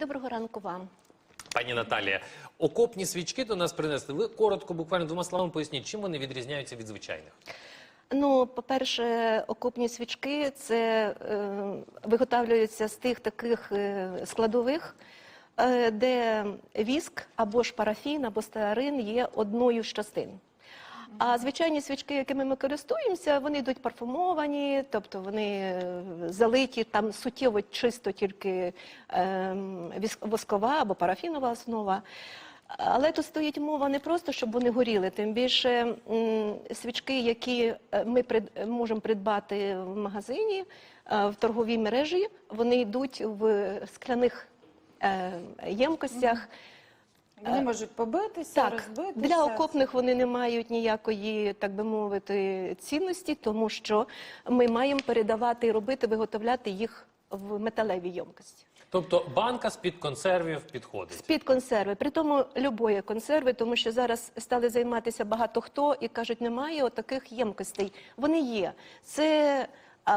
Доброго ранку вам. Пані Наталія, окопні свічки до нас принесли. Ви коротко, буквально двома словами поясніть, чим вони відрізняються від звичайних. Ну, по-перше, окопні свічки це е, виготовлюються з тих таких е, складових, е, де віск або ж парафін, або стеарин є одною з частин. А звичайні свічки, якими ми користуємося, вони йдуть парфумовані, тобто вони е, залиті там суттєво чисто тільки е, воскова або парафінова основа. Але тут стоїть мова не просто, щоб вони горіли, тим більше свічки, які е, ми прид- можемо придбати в магазині, е, в торговій мережі, вони йдуть в скляних ємкостях. Вони можуть побитися, Так, розбитися. для окопних вони не мають ніякої, так би мовити, цінності, тому що ми маємо передавати і робити, виготовляти їх в металевій ємкості. Тобто банка з-під консервів підходить. З-під консерви, при тому любої консерви, тому що зараз стали займатися багато хто і кажуть, немає отаких ємкостей. Вони є. Це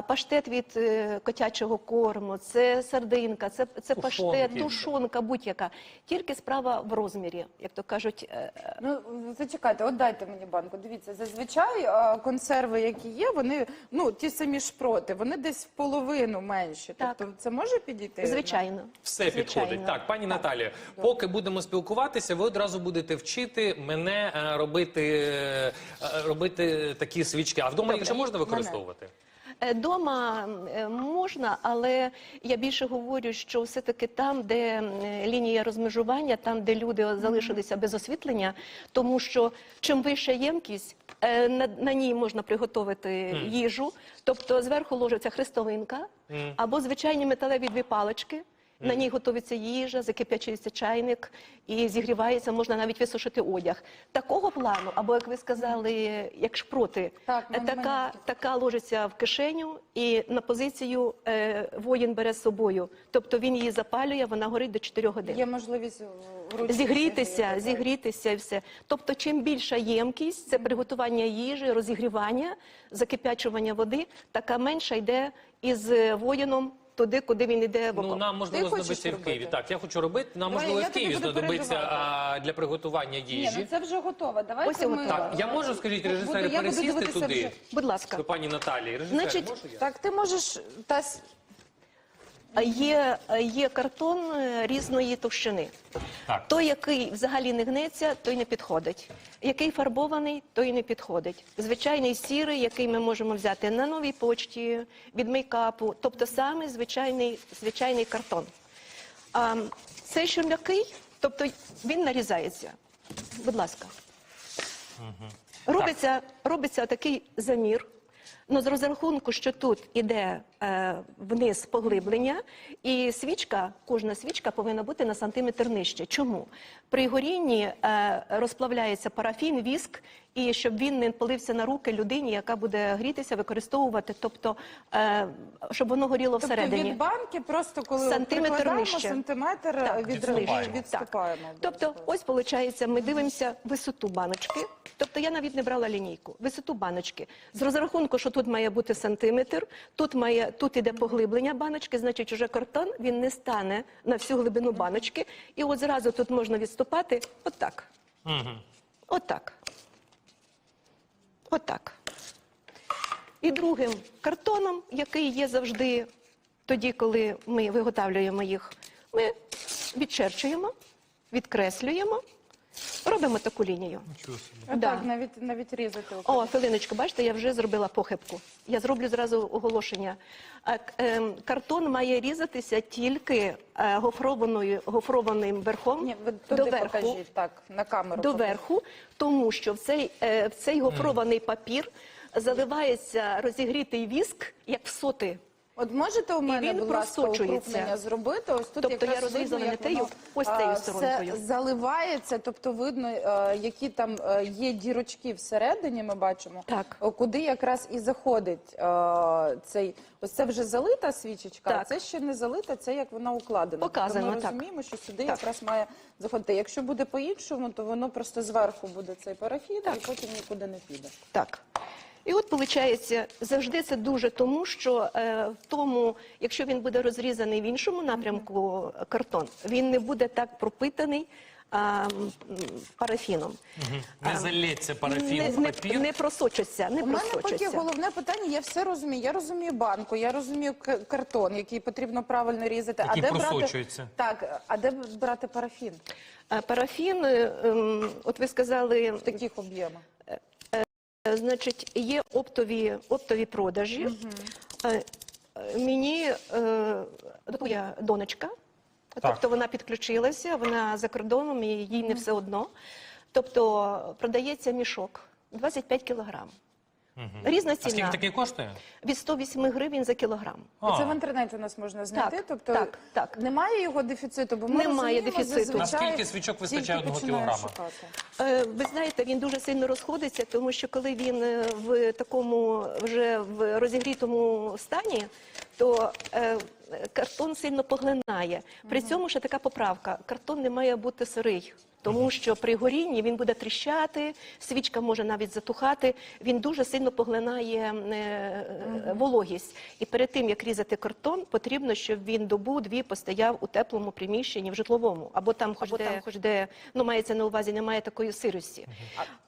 паштет від е, котячого корму, це сардинка, це, це паштет, тушонка, будь-яка. Тільки справа в розмірі, як то кажуть, е, е, Ну, зачекайте, от дайте мені банку. Дивіться, зазвичай консерви, які є, вони, ну, ті самі шпроти, вони десь в половину менші. Так. Тобто це може підійти? звичайно. Все Звичайно. підходить. Так, пані Наталію, поки будемо спілкуватися, ви одразу будете вчити мене робити, робити такі свічки. А вдома їх вже можна використовувати? Е, Дома е, можна, але я більше говорю, що все-таки там, де лінія розмежування, там, де люди залишилися без освітлення, тому що чим вища ємкість, е, на, на ній можна приготувати їжу, тобто зверху ложиться хрестовинка або звичайні металеві дві палички. На ній готується їжа, закип'ячується чайник і зігрівається, можна навіть висушити одяг. Такого плану, або як ви сказали, як шпроти, Так, е, така, мене така ложиться в кишеню, і на позицію е, воїн бере з собою. Тобто він її запалює, вона горить до 4 годин. Є можливість вручну Зігрітися, зігріти, зігрітися і все. Тобто, чим більша ємкість, це приготування їжі, розігрівання, закип'ячування води, така менша йде із воїном туди, куди він йде в Ну нам можливо хочеш знадобиться в Києві. робити? Так, я хочу робити. Нам Давай, можливо я в тобі Києві буду знадобиться переживати. а, для приготування Ні, їжі. ну це вже готово. Давайте Ось і ми... готово. Так, я можу, скажіть, Буду- я буду пересісти дивитися туди вже. Будь ласка. до пані Наталії. Режисер, Значить, можу я? Так, ти можеш... Та... Є, є картон е, різної товщини. Так. Той, який взагалі не гнеться, той не підходить. Який фарбований, той не підходить. Звичайний сірий, який ми можемо взяти на новій почті, від мейкапу, тобто саме звичайний, звичайний картон. А цей, що м'який, тобто він нарізається. Будь ласка. Робиться, робиться такий замір. Ну, з розрахунку, що тут іде е, вниз поглиблення, і свічка, кожна свічка повинна бути на сантиметр нижче. Чому? При горінні е, розплавляється парафін, віск, і щоб він не полився на руки людині, яка буде грітися, використовувати, тобто, е, щоб воно горіло Тобто всередині. від банки просто коли Сантиметр прикладаємо, нижче. сантиметр Так, від відступаємо. відступаємо. Тобто, ось виходить, ми дивимося висоту баночки. Тобто я навіть не брала лінійку. Висоту баночки. З розрахунку, що тут має бути сантиметр, тут має тут іде поглиблення баночки, значить, уже картон він не стане на всю глибину баночки. І от зразу тут можна відступати отак. Мгм. Отак. Отак. І другим картоном, який є завжди тоді, коли ми виготовлюємо їх, ми відчерчуємо, відкреслюємо, робимо таку лінію. Так, Да. навіть, навіть різати. О, хвилиночку, бачите, я вже зробила похибку. Я зроблю зразу оголошення. Ем, Картон має різатися тільки е, гофрованою, гофрованим верхом Ні, ви туди доверху. покажіть, так, на камеру. доверху, тому що в цей, е, в цей гофрований папір заливається розігрітий віск, як в соти. От можете у мене, він будь ласка, укрупнення зробити? Ось тут Тобто якраз я розрізала не тею, ось все сторонкою. заливається, тобто видно, е, які там е, є дірочки всередині, ми бачимо, Так. куди якраз і заходить е, цей, ось це вже залита свічечка, а це ще не залита, це як вона укладена. Показано, тобто ми так. розуміємо, що сюди Так. якраз має заходити. Якщо буде по-іншому, то воно просто зверху буде цей парафін Так. і потім нікуди не піде. Так. І от виходить, завжди це дуже тому, що е, в тому, якщо він буде розрізаний в іншому напрямку е, картон, він не буде так пропитаний а, парафіном. Не залється парафін не, в не, папір. не просочиться, не У мене поки просочиться. головне питання, я все розумію. Я розумію банку, я розумію к- картон, який потрібно правильно різати. Який а де брати просочується. так, а де брати парафін А Парафін, е, ем, от ви сказали, в таких об'ємах? Е, Значить, є оптові, оптові продажі. Е, Мені е, донечка, тобто вона підключилася, вона за кордоном і їй не все одно. Тобто продається мішок 25 кілограм. Різна А скільки ціна такий коштує? від 108 гривень за кілограм. А. Це в інтернеті у нас можна знайти. Так, тобто так, так. немає його дефіциту, бо ми Немає дефіциту. Наскільки свічок вистачає одного кілограма? Е, Ви знаєте, він дуже сильно розходиться, тому що коли він е, в такому вже в розігрітому стані, то е, картон сильно поглинає. При цьому ще така поправка: картон не має бути сирий. Тому що при горінні він буде тріщати, свічка може навіть затухати. Він дуже сильно поглинає е, вологість. І перед тим як різати картон, потрібно, щоб він добу-дві постояв у теплому приміщенні в житловому, або там, хоч де, хоч де ну мається на увазі, немає такої сирості.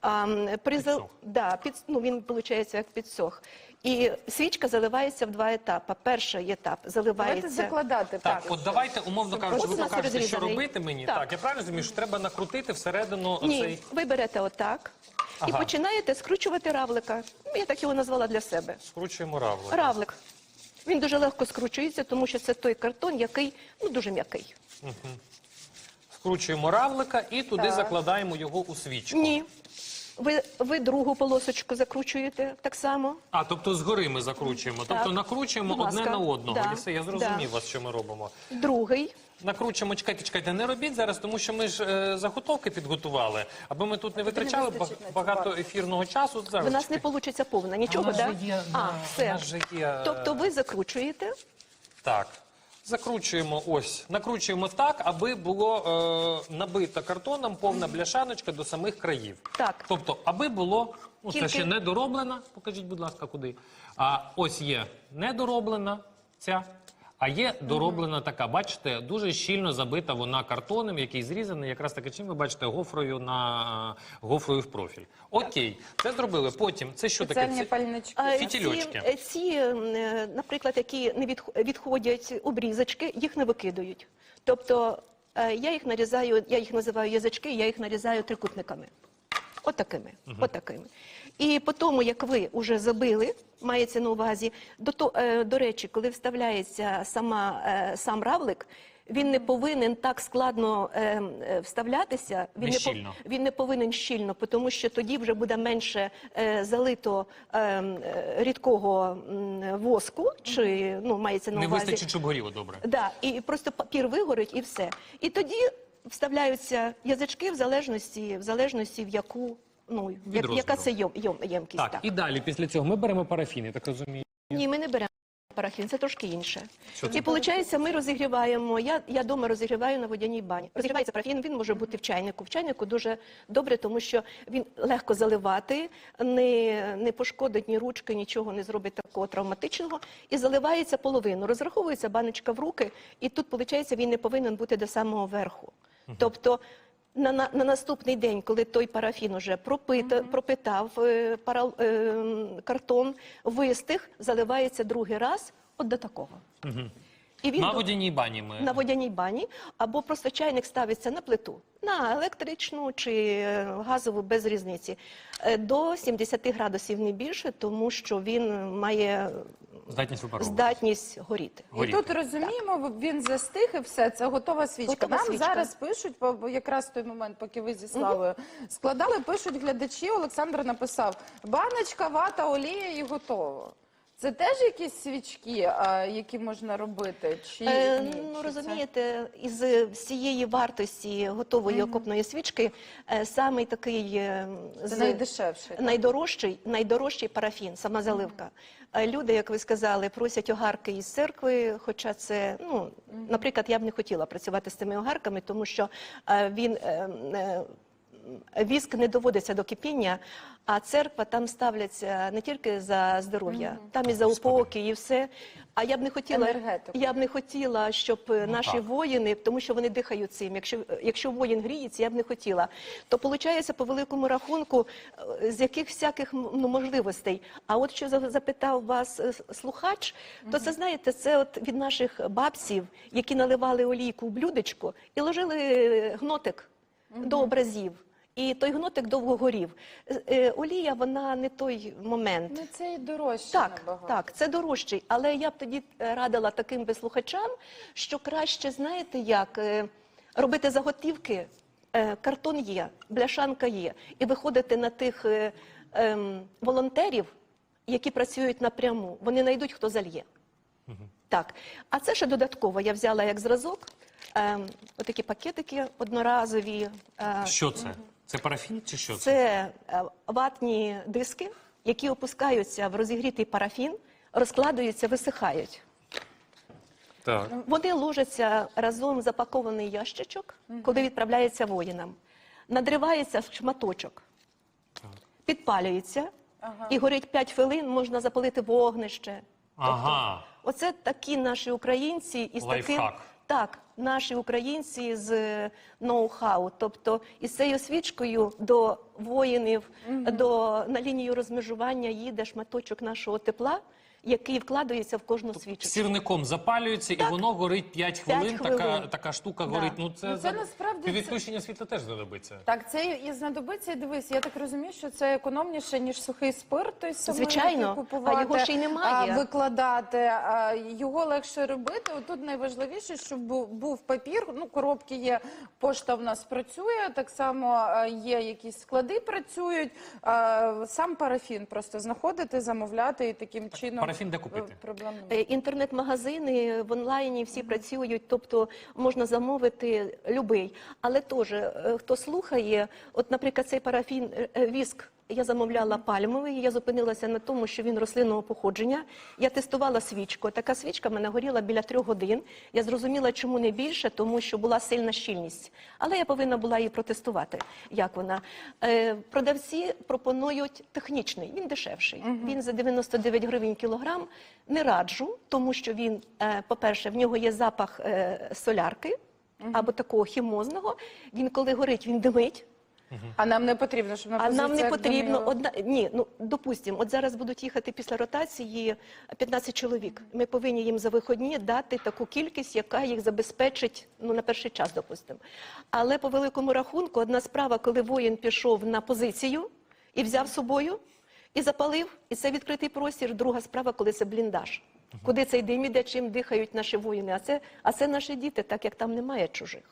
А, при за- Підсох. да, під, ну, він виходить як підсох. І свічка заливається в два етапи. Перший етап Давайте заливається. закладати Так, так. от давайте, умовно кажучи, ви покажете, що робити мені. Так. Так, я правильно розумію, що треба накрутити всередину Ні, ви берете отак і Ага. починаєте скручувати равлика. Ну, Я так його назвала для себе. Скручуємо равлик. Равлик. Він дуже легко скручується, тому що це той картон, який ну дуже м'який. Скручуємо равлика і туди Так. закладаємо його у свічку. Ні. Ви, ви другу полосочку закручуєте так само. А, тобто згори ми закручуємо. Тобто накручуємо Будь одне на одного. Да. І я зрозумів Да. вас, що ми робимо. Другий. Накручуємо, чекайте, чекайте, не робіть зараз, тому що ми ж е, заготовки підготували, аби ми тут не витрачали цю багато ефірного часу. Зараз У нас не вийде повна. Нічого, нас да? а, все. же є, е, Тобто ви закручуєте. Так. Закручуємо ось, накручуємо так, аби було е, набита картоном повна бляшаночка до самих країв. Так. Тобто, аби було, ну це ще не дороблена, покажіть, будь ласка, куди. А ось є недороблена ця, а є дороблена така. Бачите, дуже щільно забита вона картоном, який зрізаний, якраз таки чим ви бачите, гофрою на гофрою в профіль. Окей, це зробили. Потім це що таке? Спеціальні Це- пальнички. Фітільочки. Ці, е, ці, е, наприклад, які не відх- відходять обрізочки, їх не викидують. Тобто е, я їх нарізаю, я їх називаю язички, я їх нарізаю трикутниками. Отакими. Отакими. І по тому, як ви вже забили, мається на увазі, до, то, е, до речі, коли вставляється сама, е, сам равлик, він не повинен так складно е, е, вставлятися. Він Не не, щільно. він не повинен щільно, тому що тоді вже буде менше е, залито е, рідкого воску, чи ну мається на Не увазі. вистачить, щоб горіло добре. Да, і просто папір вигорить і все. І тоді вставляються язички в залежності, в залежності в яку ну як, розміру. яка це йом, йом, ємкість. Так, і далі після цього ми беремо парафін, я так розумію. Ні, ми не беремо парафін, це трошки інше. Що це? І виходить, ми розігріваємо. Я, я дома розігріваю на водяній бані. Розігрівається парафін, він може бути в чайнику. В чайнику дуже добре, тому що він легко заливати, не, не пошкодить ні ручки, нічого не зробить такого травматичного. І заливається половину. Розраховується баночка в руки, і тут, виходить, він не повинен бути до самого верху. Тобто. На, на, на наступний день, коли той парафін уже пропита, пропитав е, пара, е, картон, вистиг, заливається другий раз от до такого. І він На до- водяній бані ми. на водяній бані, або просто чайник ставиться на плиту, на електричну чи е, газову без різниці, Е, до 70 градусів не більше, тому що він має Здатність випаровувати. здатність горіти. І горіти. тут розуміємо, він застиг і все, це готова свічка. Готова Нам свічка. зараз пишуть, бо- бо якраз в той момент, поки ви зі Славою складали, пишуть глядачі. Олександр написав: баночка, вата, олія і готово. Це теж якісь свічки, а, які можна робити? Чи Е, ні? ну Чи розумієте, із всієї вартості готової окопної свічки е, самий такий е, Це, з- це найдешевше. так? Найдорожчий, найдорожчий парафін, сама заливка. Е, Люди, як ви сказали, просять огарки із церкви, хоча це, ну, наприклад, я б не хотіла працювати з цими огарками, тому що е, він е, е, віск не доводиться до кипіння, а церква там ставляться не тільки за здоров'я, там і за упоки, і все. А я б не хотіла, Енергетику. я б не хотіла, щоб е, наші так. воїни, тому що вони дихають цим. Якщо, якщо воїн гріється, я б не хотіла. То виходить, по великому рахунку, е, з яких всяких ну, можливостей. А от що за- запитав вас е, слухач, то це знаєте, це от від наших бабців, які наливали олійку в блюдечко і ложили е, гнотик до образів. І той гнотик довго горів. Е, е, Олія, вона не той момент. Ну це і дорожче Так, набагато. так, це дорожчий. Але я б тоді е, радила таким би слухачам, що краще, знаєте, як е, робити заготівки. Е, Картон є, бляшанка є, і виходити на тих е, ем, волонтерів, які працюють напряму. Вони знайдуть, хто зальє. Так, а це ще додатково. Я взяла як зразок. Ем, отакі пакетики одноразові. е, Що це? Це парафін чи що це? це е, ватні диски, які опускаються в розігрітий парафін, розкладаються, висихають. Так. Вони ложаться разом в запакований ящичок, коли відправляється воїнам. Надривається шматочок, підпалюється і горить 5 хвилин, можна запалити вогнище. Ага. Оце такі наші українці із таким Лайфхак. Так, наші українці з ноу-хау. Тобто із цією свічкою до воїнів, до на лінію розмежування їде шматочок нашого тепла, який вкладається в кожну свічку. Сірником запалюється, і воно горить 5 хвилин. хвилин. Така, така штука Да. горить. Ну це, Ну, це за- насправді Під це- світла теж знадобиться. Так, це і знадобиться. І дивись, я так розумію, що це економніше, ніж сухий спирт, той самий, Звичайно. купувати, А його ще й немає. а, викладати. А, його легше робити. Тут найважливіше, щоб був, папір. Ну, коробки є, пошта в нас працює. Так само а, є якісь склади працюють. А, сам парафін просто знаходити, замовляти і таким чином парафін де купити? е, Проблем немає. Е, Інтернет-магазини в онлайні всі працюють, тобто можна замовити любий. Але теж, е, хто слухає, от, наприклад, цей парафін е, віск. Я замовляла пальмовий, я зупинилася на тому, що він рослинного походження. Я тестувала свічку. Така свічка в мене горіла біля трьох годин. Я зрозуміла, чому не більше, тому що була сильна щільність. Але я повинна була її протестувати. Як вона? Е, продавці пропонують технічний, він дешевший. Він за 99 гривень кілограм. Не раджу, тому що він, е, по-перше, в нього є запах е, солярки або такого хімозного. Він коли горить, він димить. А нам не потрібно, щоб на А нам не позиціях потрібно одна ні. Ну допустимо, от зараз будуть їхати після ротації 15 чоловік. Ми повинні їм за виходні дати таку кількість, яка їх забезпечить ну на перший час, допустимо. Але по великому рахунку, одна справа, коли воїн пішов на позицію і взяв з собою, і запалив, і це відкритий простір. Друга справа, коли це бліндаж. Куди цей дим іде, чим дихають наші воїни? А це, а це наші діти, так як там немає чужих.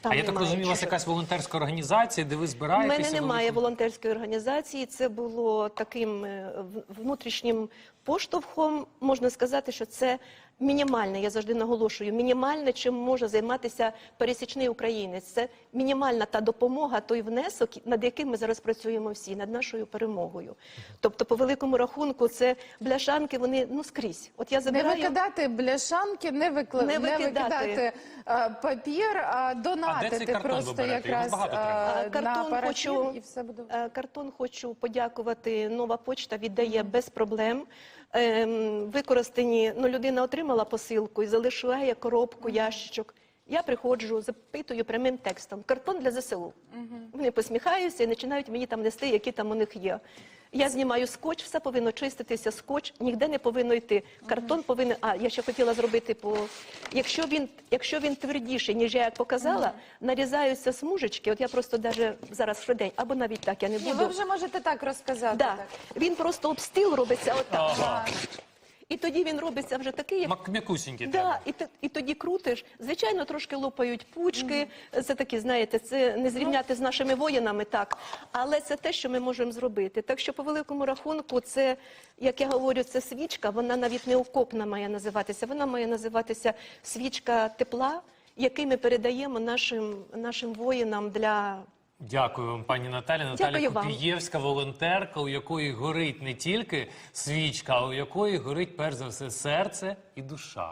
Там а я так розумію, у вас якась волонтерська організація, де ви У збираєтеся? мене немає великим- волонтерської організації. Це було таким е, внутрішнім поштовхом. Можна сказати, що це мінімальне. Я завжди наголошую, мінімальне, чим може займатися пересічний українець. Це мінімальна та допомога, той внесок, над яким ми зараз працюємо всі, над нашою перемогою. Тобто, по великому рахунку, це бляшанки. Вони ну скрізь. От я Не викидати бляшанки, не, викла... Не не викидати. викидати а, папір, а донатити картон ви просто? Якраз а, треба. на Картон хочу- і все буде. Е, Картон хочу подякувати. Нова почта віддає без проблем. Ем, Використані, ну людина отримала посилку і залишає коробку, ящичок. Я приходжу, запитую прямим текстом. Картон для ЗСУ. Вони посміхаються і починають мені там нести, які там у них є. Я знімаю скотч, все повинно чиститися, скотч, ніде не повинно йти. Картон повинен. А я ще хотіла зробити по. Якщо він, якщо він твердіший, ніж я як показала, нарізаються смужечки. От я просто даже зараз швидень, або навіть так я не Ні, буду. ви вже можете так розказати. Да. Так. Він просто обстил робиться отак. Ага. І тоді він робиться вже такий, як Мак- М'якусінький Да, і, ти- і тоді крутиш. Звичайно, трошки лопають пучки. Це такі, знаєте, це не зрівняти з нашими воїнами, так. Але це те, що ми можемо зробити. Так що, по великому рахунку, це, як я говорю, це свічка, вона навіть не окопна має називатися. Вона має називатися свічка тепла, який ми передаємо нашим, нашим воїнам для. Дякую вам, пані Наталі. Наталя Дякую вам. Копієвська, волонтерка, у якої горить не тільки свічка, а у якої горить перш за все серце і душа.